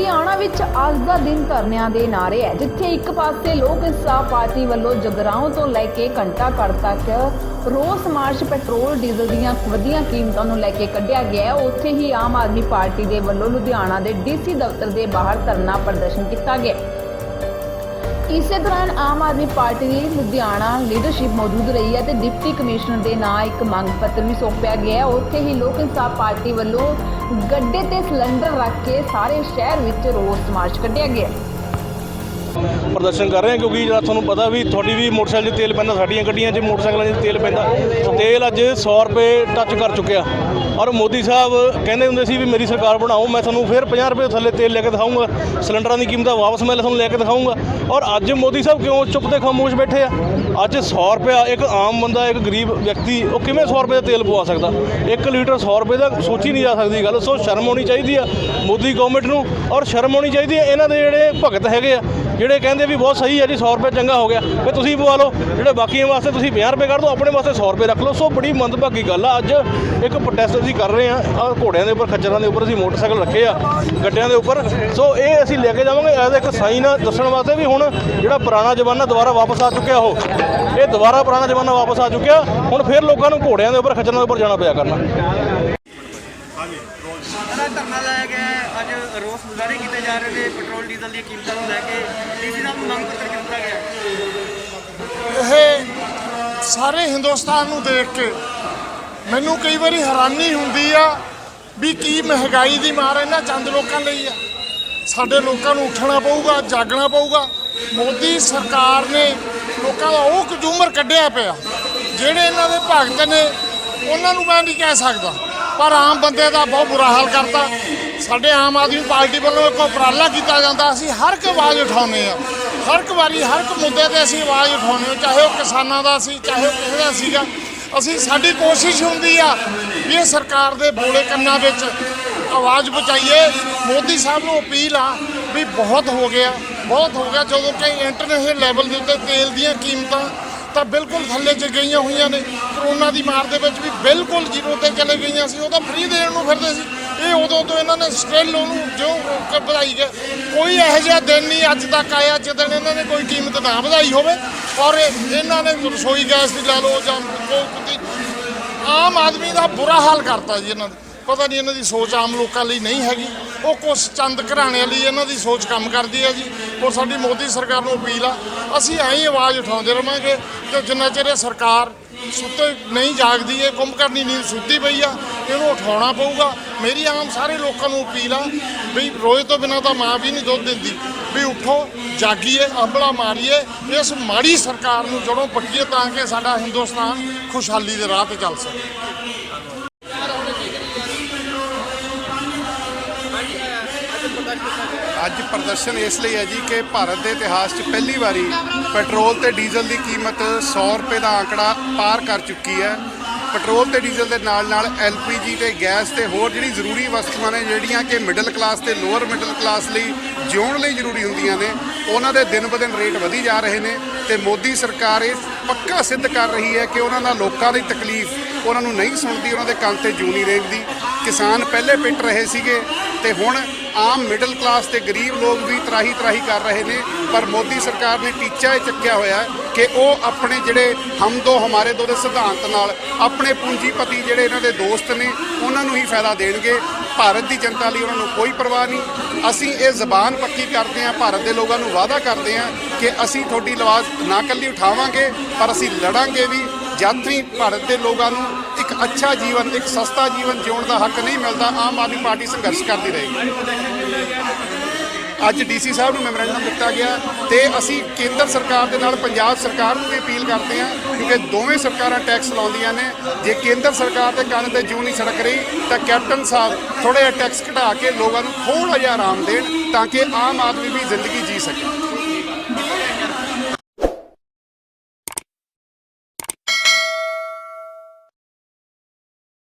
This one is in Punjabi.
ਲੁਧਿਆਣਾ ਵਿੱਚ ਅੱਜ ਦਾ ਦਿਨ ਧਰਨਿਆਂ ਦੇ ਨਾਰੇ ਹੈ, ਜਿੱਥੇ ਇੱਕ ਪਾਸੇ ਲੋਕ ਇਨਸਾਫ ਪਾਰਟੀ ਵੱਲੋਂ ਜਗਰਾਉਂ ਤੋਂ ਲੈ ਕੇ ਘੰਟਾ ਘਰ ਤੱਕ ਰੋਸ ਮਾਰਚ ਪੈਟਰੋਲ, ਡੀਜ਼ਲ ਦੀਆਂ ਵਧੀਆਂ ਕੀਮਤਾਂ ਨੂੰ ਲੈ ਕੇ ਕੱਢਿਆ ਗਿਆ ਹੈ। ਉੱਥੇ ਹੀ ਆਮ ਆਦਮੀ ਪਾਰਟੀ ਦੇ ਵੱਲੋਂ ਲੁਧਿਆਣਾ ਦੇ ਡੀਸੀ ਦਫ਼ਤਰ ਦੇ ਬਾਹਰ ਧਰਨਾ ਪ੍ਰਦਰਸ਼ਨ ਕੀਤਾ ਗਿਆ ਇਸੇ ਦੌਰਾਨ ਆਮ ਆਦਮੀ ਪਾਰਟੀ ਦੀ ਲੁਧਿਆਣਾ ਲੀਡਰਸ਼ਿਪ ਮੌਜੂਦ ਰਹੀ ਹੈ ਤੇ ਡਿਪਟੀ ਕਮਿਸ਼ਨਰ ਦੇ ਨਾਂ ਇੱਕ ਮੰਗ ਪੱਤਰ ਵੀ ਸੌਂਪਿਆ ਗਿਆ ਹੈ। ਉੱਥੇ ਹੀ ਲੋਕ ਇਨਸਾਫ ਪਾਰਟੀ ਵੱਲੋਂ ਗੱਡੇ ਤੇ ਸਿਲੰਡਰ ਰੱਖ ਕੇ ਸਾਰੇ ਸ਼ਹਿਰ ਵਿੱਚ ਰੋਸ ਮਾਰਚ ਕੱਢਿਆ ਗਿਆ ਪ੍ਰਦਰਸ਼ਨ ਕਰ ਰਹੇ ਹਾਂ ਕਿਉਂਕਿ ਜਿਹੜਾ ਤੁਹਾਨੂੰ ਪਤਾ ਵੀ ਤੁਹਾਡੀ ਵੀ ਮੋਟਰਸਾਈਕਲ 'ਚ ਤੇਲ ਪੈਂਦਾ, ਸਾਡੀਆਂ ਗੱਡੀਆਂ 'ਚ ਮੋਟਰਸਾਈਕਲਾਂ 'ਚ ਤੇਲ ਪੈਂਦਾ। ਤੇਲ ਅੱਜ 100 ਰੁਪਏ ਟੱਚ ਕਰ ਚੁੱਕਿਆ। ਔਰ ਮੋਦੀ ਸਾਹਿਬ ਕਹਿੰਦੇ ਹੁੰਦੇ ਸੀ ਵੀ ਮੇਰੀ ਸਰਕਾਰ ਬਣਾਓ, ਮੈਂ ਤੁਹਾਨੂੰ ਫਿਰ 50 ਰੁਪਏ ਥੱਲੇ ਤੇਲ ਲੈ ਕੇ ਦਿਖਾਊਂਗਾ। ਸਿਲੰਡਰਾਂ ਦੀ ਕੀਮਤਾਂ ਵਾਪਸ ਮੈਂ ਤੁਹਾਨੂੰ ਲੈ ਕੇ ਦਿਖਾਊਂਗਾ। ਔਰ ਅੱਜ ਮੋਦੀ ਸਾਹਿਬ ਕਿਉਂ ਚੁੱਪ ਤੇ ਖਾਮੋਸ਼ ਬੈਠੇ ਆ? ਅੱਜ 100 ਰੁਪਇਆ ਇੱਕ ਆਮ ਬੰਦਾ, ਇੱਕ ਗਰੀਬ ਵਿਅਕਤੀ, ਉਹ ਕਿਵੇਂ 100 ਰੁਪਏ ਦਾ ਤੇਲ ਪਵਾ ਸਕਦਾ? 1 ਲੀਟਰ 100 ਰੁਪਏ ਦਾ ਸੋਚੀ ਨਹੀਂ ਜਾ ਸਕਦੀ ਗੱਲ। ਸੋ ਸ਼ਰਮ ਆਉਣੀ ਚਾਹੀਦੀ ਆ ਮੋਦੀ ਗਵਰਨਮੈਂਟ ਨੂੰ। ਔਰ ਸ਼ਰਮ ਆਉਣੀ ਚਾਹੀਦੀ ਹੈ ਇਹਨਾਂ ਦੇ ਜਿਹੜੇ ਭਗਤ ਹੈਗੇ ਆ, ਜਿਹੜੇ ਕਹਿੰਦੇ ਵੀ ਬਹੁਤ ਸਹੀ ਹੈ ਜੀ 100 ਰੁਪਏ ਚੰਗਾ ਹੋ ਗਿਆ। ਫਿਰ ਤੁਸੀਂ ਪਵਾ ਲਓ, ਜਿਹੜੇ ਬਾਕੀਆਂ ਵਾਸਤੇ ਤੁਸੀਂ 50 ਰੁਪਏ ਕਰ ਦਿਓ ਆਪਣੇ ਵਾਸਤੇ 100 ਰੁਪਏ ਰੱਖ ਲਓ। ਸੋ ਬੜੀ ਮੰਦਭਾਗੀ ਗੱਲ ਆ। ਅੱਜ ਇੱਕ ਪ੍ਰੋਟੈਸਟ ਅਸੀਂ ਕਰ ਰਹੇ ਆ। ਆ ਘੋੜਿਆਂ ਦੇ ਉੱਪਰ ਖੱਜਰਾਂ ਦੇ ਉੱਪਰ ਅਸੀਂ ਮੋਟਰਸਾਈਕਲ ਰੱਖੇ ਆ, ਗੱਡਿਆਂ ਦੇ ਉੱਪਰ। ਸੋ ਇਹ ਅਸੀਂ ਲੈ ਕੇ ਜਾਵਾਂਗੇ ਐਜ਼ ਇੱਕ ਸਾਈਨ ਦੱਸਣ ਵਾਸਤੇ ਵੀ ਹੁਣ ਜਿਹੜਾ ਪੁਰਾਣਾ ਜ਼ਮਾਨਾ ਦੁਬਾਰਾ ਵਾਪਸ ਆ ਚੁੱਕਿਆ ਉਹ। ਇਹ ਦੁਬਾਰਾ ਪੁਰਾਣਾ ਜ਼ਮਾਨਾ ਵਾਪਸ ਆ ਚੁੱਕਿਆ। ਹੁਣ ਫਿਰ ਲੋਕਾਂ ਨੂੰ ਘੋੜਿਆਂ ਦੇ ਉੱਪਰ, ਖੱਚਰਾਂ ਦੇ ਉੱਪਰ ਜਾਣਾ ਪਿਆ ਕਰਨਾ। ਸਾਡਾ ਧਰਨਾ ਲਾਇਆ ਗਿਆ ਹੈ। ਅੱਜ ਰੋਸ ਮੁਜ਼ਾਹਰੇ ਕੀਤੇ ਜਾ ਰਹੇ ਨੇ। ਪੈਟਰੋਲ ਡੀਜ਼ਲ ਦੀਆਂ ਕੀਮਤਾਂ ਨੂੰ ਲੈ ਕੇ ਡੀਸੀ ਸਾਹਿਬ ਨੂੰ ਮੰਗ ਪੱਤਰ ਦਿੱਤਾ ਗਿਆ ਹੈ। ਇਹ ਸਾਰੇ ਹਿੰਦੁਸਤਾਨ ਨੂੰ ਦੇਖ ਕੇ ਮੈਨੂੰ ਕਈ ਵਾਰੀ ਹੈਰਾਨੀ ਹੁੰਦੀ ਆ ਵੀ ਕੀ ਮਹਿੰਗਾਈ ਦੀ ਮਾਰ ਇਹਨਾਂ ਚੰਦ ਲੋਕਾਂ ਲਈ ਆ। ਸਾਡੇ ਲੋਕਾਂ ਨੂੰ ਉੱਠਣਾ ਪਊਗਾ ਜਾਗਣਾ ਪਊਗਾ। ਮੋਦੀ ਸਰਕਾਰ ਨੇ ਲੋਕਾਂ ਦਾ ਉਹ ਕਜੂਮਰ ਕੱਢਿਆ ਪਿਆ ਜਿਹੜੇ ਇਹਨਾਂ ਦੇ ਭਗਤ ਨੇ ਉਹਨਾਂ ਨੂੰ ਮੈਂ ਨਹੀਂ ਕਹਿ ਸਕਦਾ। ਪਰ ਆਮ ਬੰਦੇ ਦਾ ਬਹੁਤ ਬੁਰਾ ਹਾਲ ਕਰਤਾ। ਸਾਡੇ ਆਮ ਆਦਮੀ ਪਾਰਟੀ ਵੱਲੋਂ ਇੱਕ ਉਪਰਾਲਾ ਕੀਤਾ ਜਾਂਦਾ। ਅਸੀਂ ਹਰ ਇੱਕ ਆਵਾਜ਼ ਉਠਾਉਂਦੇ ਆ ਹਰ ਇੱਕ ਵਾਰੀ, ਹਰ ਇੱਕ ਮੁੱਦੇ ਤੇ ਅਸੀਂ ਆਵਾਜ਼ ਉਠਾਉਂਦੇ ਹਾਂ। ਚਾਹੇ ਉਹ ਕਿਸਾਨਾਂ ਦਾ ਸੀ, ਚਾਹੇ ਉਹ ਕਿਸੇ ਦਾ ਸੀਗਾ। ਅਸੀਂ, ਸਾਡੀ ਕੋਸ਼ਿਸ਼ ਹੁੰਦੀ ਆ ਵੀ ਇਹ ਸਰਕਾਰ ਦੇ ਬੋਲੇ ਕੰਨਾਂ ਵਿੱਚ ਆਵਾਜ਼ ਪਹੁੰਚਾਈਏ। ਮੋਦੀ ਸਾਹਿਬ ਨੂੰ ਅਪੀਲ ਆ ਵੀ ਬਹੁਤ ਹੋ ਗਿਆ। ਬਹੁਤ ਹੋ ਗਿਆ। ਜਦੋਂ ਕਿ ਇੰਟਰਨੈਸ਼ਨਲ ਲੈਵਲ ਦੇ ਉੱਤੇ ਤੇਲ ਦੀਆਂ ਕੀਮਤਾਂ ਤਾਂ ਬਿਲਕੁਲ ਥੱਲੇ 'ਚ ਗਈਆਂ ਹੋਈਆਂ ਨੇ। ਕਰੋਨਾ ਦੀ ਮਾਰ ਦੇ ਵਿੱਚ ਵੀ ਬਿਲਕੁਲ ਜ਼ੀਰੋ ਤੇ ਚਲੇ ਗਈਆਂ ਸੀ। ਉਹ ਤਾਂ ਫ੍ਰੀ ਦੇਣ ਨੂੰ ਫਿਰਦੇ ਸੀ। ਇਹ ਉਦੋਂ ਤੋਂ ਇਹਨਾਂ ਨੇ ਸਟਿਲ ਉਹਨੂੰ ਜਿਉਂ ਵਧਾਈ ਗਏ ਕੋਈ ਇਹੋ ਜਿਹਾ ਦਿਨ ਨਹੀਂ ਅੱਜ ਤੱਕ ਆਇਆ ਜਦੋਂ ਇਹਨਾਂ ਨੇ ਕੋਈ ਕੀਮਤ ਨਾ ਵਧਾਈ ਹੋਵੇ। ਔਰ ਇਹਨਾਂ ਨੇ ਰਸੋਈ ਗੈਸ ਦੀ ਲਾ ਲਓ ਜਾਂ ਕੋਕ ਆਮ ਆਦਮੀ ਦਾ ਬੁਰਾ ਹਾਲ ਕਰਤਾ ਜੀ ਇਹਨਾਂ ਨੇ। ਪਤਾ ਨਹੀਂ ਇਹਨਾਂ ਦੀ ਸੋਚ ਆਮ ਲੋਕਾਂ ਲਈ ਨਹੀਂ ਹੈਗੀ। ਉਹ ਕੁਛ ਚੰਦ ਘਰਾਣਿਆਂ ਲਈ ਇਹਨਾਂ ਦੀ ਸੋਚ ਕੰਮ ਕਰਦੀ ਹੈ ਜੀ। ਔਰ ਸਾਡੀ ਮੋਦੀ ਸਰਕਾਰ ਨੂੰ ਅਪੀਲ ਆ। ਅਸੀਂ ਐਂ ਹੀ ਆਵਾਜ਼ ਉਠਾਉਂਦੇ ਰਵਾਂਗੇ ਕਿ ਜਿੰਨਾ ਚਿਰ ਇਹ ਸਰਕਾਰ ਸੁੱਤੇ ਨਹੀਂ ਜਾਗਦੀ ਹੈ ਕੁੰਭ ਕਰਨੀ ਨੀਂਦ ਸੁੱਤੀ ਪਈ ਆ, ਇਹਨੂੰ ਉਠਾਉਣਾ ਪਊਗਾ। ਮੇਰੀ ਆਮ ਸਾਰੇ ਲੋਕਾਂ ਨੂੰ ਅਪੀਲ ਆ ਵੀ ਰੋਏ ਤੋਂ ਬਿਨਾਂ ਤਾਂ ਮਾਂ ਵੀ ਨਹੀਂ ਦੁੱਧ ਦਿੰਦੀ। ਵੀ ਉਠੋ, ਜਾਗੀਏ, ਅੰਬਲਾ ਮਾਰੀਏ। ਇਸ ਮਾੜੀ ਸਰਕਾਰ ਨੂੰ ਜੜੋਂ ਪੱਟੀਏ ਤਾਂ ਕਿ ਸਾਡਾ ਹਿੰਦੁਸਤਾਨ ਖੁਸ਼ਹਾਲੀ ਦੇ ਰਾਹ ਤੇ ਚੱਲ ਸਕੇ। ਅੱਜ ਪ੍ਰਦਰਸ਼ਨ ਇਸ ਲਈ ਹੈ ਜੀ ਕਿ ਭਾਰਤ ਦੇ ਇਤਿਹਾਸ 'ਚ ਪਹਿਲੀ ਵਾਰੀ ਪੈਟਰੋਲ ਤੇ ਡੀਜ਼ਲ ਦੀ ਕੀਮਤ 100 ਰੁਪਏ ਦਾ ਆંકੜਾ ਪਾਰ ਕਰ ਚੁੱਕੀ ਹੈ। ਪੈਟਰੋਲ ਤੇ ਡੀਜ਼ਲ ਦੇ ਨਾਲ ਨਾਲ ਐਲਪੀਜੀ ਤੇ ਗੈਸ ਤੇ ਹੋਰ ਜਿਹੜੀ ਜ਼ਰੂਰੀ ਵਸਤੂਆਂ ਨੇ, ਜਿਹੜੀਆਂ ਕਿ ਮਿਡਲ ਕਲਾਸ ਤੇ ਲੋਅਰ ਮਿਡਲ ਕਲਾਸ ਲਈ ਜਿਉਣ ਲਈ ਜ਼ਰੂਰੀ ਹੁੰਦੀਆਂ ਨੇ, ਉਹਨਾਂ ਦੇ ਦਿਨ ਬ ਦਿਨ ਰੇਟ ਵਧੀ ਜਾ ਰਹੇ ਨੇ ਤੇ ਮੋਦੀ ਸਰਕਾਰ ਇਹ ਪੱਕਾ ਸਿੱਧ ਕਰ ਰਹੀ ਹੈ ਕਿ ਉਹਨਾਂ ਦਾ ਲੋਕਾਂ ਦੀ ਤਕਲੀਫ ਉਹਨਾਂ ਨੂੰ ਨਹੀਂ ਸੁਣਦੀ, ਉਹਨਾਂ ਦੇ ਕੰਨ ਤੇ ਜੂੰ ਨਹੀਂ ਕਿਸਾਨ ਪਹਿਲੇ ਪਿੱਟ ਰਹੇ ਸੀਗੇ ਤੇ ਹੁਣ ਆਮ ਮਿਡਲ ਕਲਾਸ ਤੇ ਗਰੀਬ ਲੋਕ ਵੀ ਤਰਾਹੀ ਤਰਾਹੀ ਕਰ ਰਹੇ ਨੇ, ਪਰ ਮੋਦੀ ਸਰਕਾਰ ਨੇ ਟੀਚਾ ਇਹ ਚੱਕਿਆ ਹੋਇਆ ਕਿ ਉਹ ਆਪਣੇ ਜਿਹੜੇ ਹਮ ਦੋ ਹਮਾਰੇ ਦੋ ਦੇ ਸਿਧਾਂਤ ਨਾਲ ਆਪਣੇ ਪੂੰਜੀਪਤੀ ਜਿਹੜੇ ਇਹਨਾਂ ਦੇ ਦੋਸਤ ਨੇ, ਉਹਨਾਂ ਨੂੰ ਹੀ ਫਾਇਦਾ ਦੇਣਗੇ। ਭਾਰਤ ਦੀ ਜਨਤਾ ਲਈ ਉਹਨਾਂ ਨੂੰ ਕੋਈ ਪਰਵਾਹ ਨਹੀਂ। ਅਸੀਂ ਇਹ ਜ਼ਬਾਨ ਪੱਕੀ ਕਰਦੇ ਹਾਂ, ਭਾਰਤ ਦੇ ਲੋਕਾਂ ਨੂੰ ਵਾਅਦਾ ਕਰਦੇ ਹਾਂ ਕਿ ਅਸੀਂ ਤੁਹਾਡੀ ਆਵਾਜ਼ ਨਾ ਕੱਲੀ ਉਠਾਵਾਂਗੇ, ਪਰ ਅਸੀਂ ਲੜਾਂਗੇ ਵੀ। ਜਦ ਤੱਕ ਭਾਰਤ ਦੇ ਲੋਕਾਂ ਨੂੰ ਇੱਕ ਅੱਛਾ ਜੀਵਨ, ਇੱਕ ਸਸਤਾ ਜੀਵਨ ਜਿਉਣ ਦਾ ਹੱਕ ਨਹੀਂ ਮਿਲਦਾ, ਆਮ ਆਦਮੀ ਪਾਰਟੀ ਸੰਘਰਸ਼ ਕਰਦੀ ਰਹੇਗੀ। ਅੱਜ ਡੀਸੀ ਸਾਹਿਬ ਨੂੰ ਮੈਮੋਰੈਂਡਮ ਦਿੱਤਾ ਗਿਆ ਤੇ ਅਸੀਂ ਕੇਂਦਰ ਸਰਕਾਰ ਦੇ ਨਾਲ, ਪੰਜਾਬ ਸਰਕਾਰ ਨੂੰ ਵੀ ਅਪੀਲ ਕਰਦੇ ਹਾਂ, ਕਿਉਂਕਿ ਦੋਵੇਂ ਸਰਕਾਰਾਂ ਟੈਕਸ ਲਾਉਂਦੀਆਂ ਨੇ। ਜੇ ਕੇਂਦਰ ਸਰਕਾਰ ਦੇ ਕੰਨ ਤੇ ਜੂ ਨਹੀਂ ਸੜਕ ਰਹੀ, ਤਾਂ ਕੈਪਟਨ ਸਾਹਿਬ ਥੋੜਾ ਜਿਹਾ ਟੈਕਸ ਘਟਾ ਕੇ ਲੋਕਾਂ ਨੂੰ ਥੋੜਾ ਜਿਹਾ ਆਰਾਮ ਦੇਣ, ਤਾਂ ਕਿ ਆਮ ਆਦਮੀ ਵੀ ਜ਼ਿੰਦਗੀ ਜੀ ਸਕੇ।